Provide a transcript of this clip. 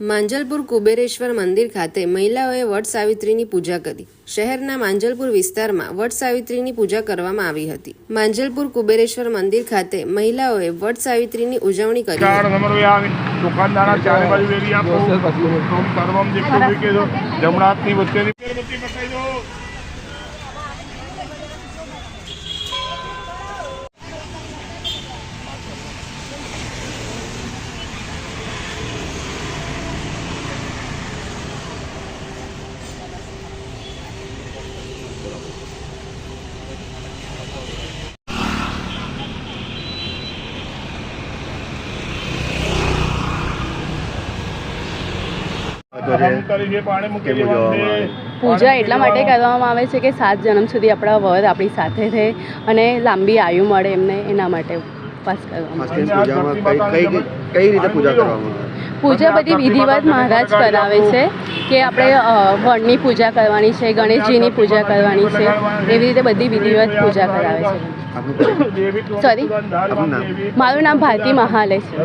માંજલપુર કુબેરેશ્વર મંદિર ખાતે મહિલાઓએ વટ સાવિત્રીની પૂજા કરી. શહેરના માંજલપુર વિસ્તારમાં વટ સાવિત્રીની પૂજા કરવામાં આવી હતી. માંજલપુર કુબેરેશ્વર મંદિર ખાતે મહિલાઓએ વટ સાવિત્રીની ઉજવણી કરી દુકાનદારા પૂજા એટલા માટે કરવામાં આવે છે કે સાત જન્મ સુધી આપણા વર આપણી સાથે રહે અને લાંબી આયુ મળે એમને એના માટે ઉપવાસ કરવામાં આવે. ખાસ કરીને પૂજામાં કઈ કઈ કઈ રીતે પૂજા કરવામાં આવે? પૂજા બધી વિધિવત મહારાજ કરાવે છે કે આપણે વણની વડની પૂજા કરવાની છે ગણેશજીની પૂજા કરવાની છે એવી રીતે બધી વિધિવત પૂજા કરાવે છે? દેવી મારું નામ ભારતી મહાલે છે.